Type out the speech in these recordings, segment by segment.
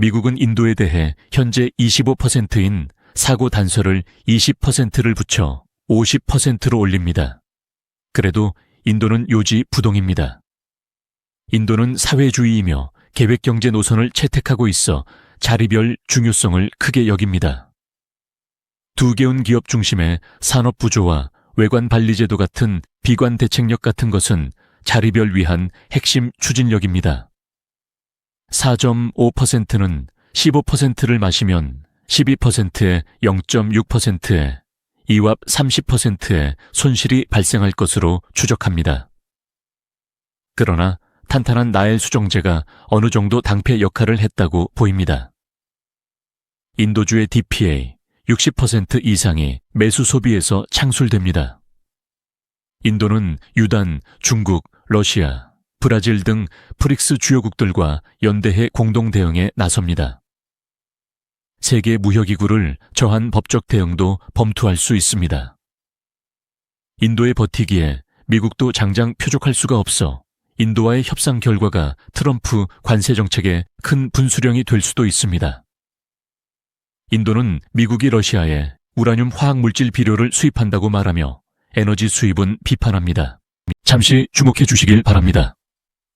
미국은 인도에 대해 현재 25%인 사고 단서를 20%를 붙여 50%로 올립니다. 그래도 인도는 요지 부동입니다. 인도는 사회주의이며 계획경제 노선을 채택하고 있어 자리별 중요성을 크게 여깁니다. 두 개운 기업 중심의 산업 구조와 외관 관리 제도 같은 비관 대책력 같은 것은 자리별 위한 핵심 추진력입니다. 4.5%는 15%를 마시면 12%에 0.6%에 이합 30%의 손실이 발생할 것으로 추적합니다. 그러나 탄탄한 나엘 수정제가 어느 정도 당폐 역할을 했다고 보입니다. 인도주의 DPA 60% 이상이 매수 소비에서 창술됩니다. 인도는 유단, 중국, 러시아, 브라질 등 프릭스 주요국들과 연대해 공동 대응에 나섭니다. 세계 무역기구를 저한 법적 대응도 범투할 수 있습니다. 인도에 버티기에 미국도 장장 표적할 수가 없어 인도와의 협상 결과가 트럼프 관세 정책에 큰 분수령이 될 수도 있습니다. 인도는 미국이 러시아에 우라늄 화학 물질 비료를 수입한다고 말하며 에너지 수입은 비판합니다. 잠시 주목해 주시길 바랍니다.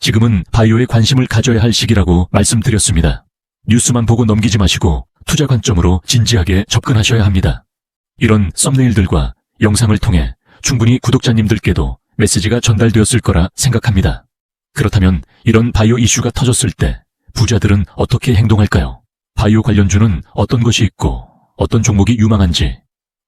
지금은 바이오에 관심을 가져야 할 시기라고 말씀드렸습니다. 뉴스만 보고 넘기지 마시고 투자 관점으로 진지하게 접근하셔야 합니다. 이런 썸네일들과 영상을 통해 충분히 구독자님들께도 메시지가 전달되었을 거라 생각합니다. 그렇다면 이런 바이오 이슈가 터졌을 때 부자들은 어떻게 행동할까요? 바이오 관련주는 어떤 것이 있고 어떤 종목이 유망한지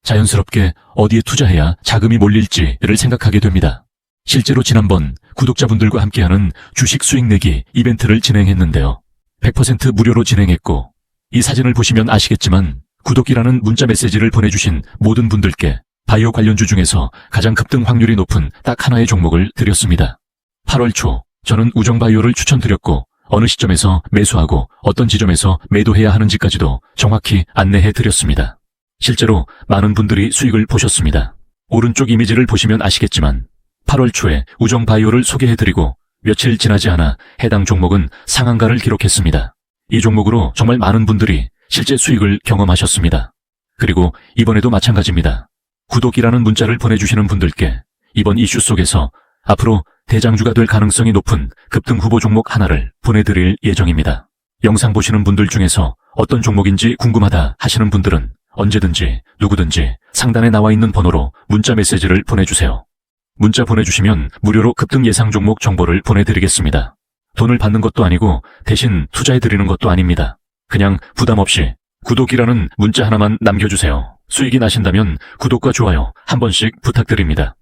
자연스럽게 어디에 투자해야 자금이 몰릴지를 생각하게 됩니다. 실제로 지난번 구독자분들과 함께하는 주식 수익 내기 이벤트를 진행했는데요. 100% 무료로 진행했고 이 사진을 보시면 아시겠지만 구독이라는 문자 메시지를 보내주신 모든 분들께 바이오 관련주 중에서 가장 급등 확률이 높은 딱 하나의 종목을 드렸습니다. 8월 초 저는 우정바이오를 추천드렸고 어느 시점에서 매수하고 어떤 지점에서 매도해야 하는지까지도 정확히 안내해 드렸습니다. 실제로 많은 분들이 수익을 보셨습니다. 오른쪽 이미지를 보시면 아시겠지만 8월 초에 우정바이오를 소개해드리고 며칠 지나지 않아 해당 종목은 상한가를 기록했습니다. 이 종목으로 정말 많은 분들이 실제 수익을 경험하셨습니다. 그리고 이번에도 마찬가지입니다. 구독이라는 문자를 보내주시는 분들께 이번 이슈 속에서 앞으로 대장주가 될 가능성이 높은 급등 후보 종목 하나를 보내드릴 예정입니다. 영상 보시는 분들 중에서 어떤 종목인지 궁금하다 하시는 분들은 언제든지 누구든지 상단에 나와 있는 번호로 문자 메시지를 보내주세요. 문자 보내주시면 무료로 급등 예상 종목 정보를 보내드리겠습니다. 돈을 받는 것도 아니고 대신 투자해드리는 것도 아닙니다. 그냥 부담 없이 구독이라는 문자 하나만 남겨주세요. 수익이 나신다면 구독과 좋아요 한 번씩 부탁드립니다.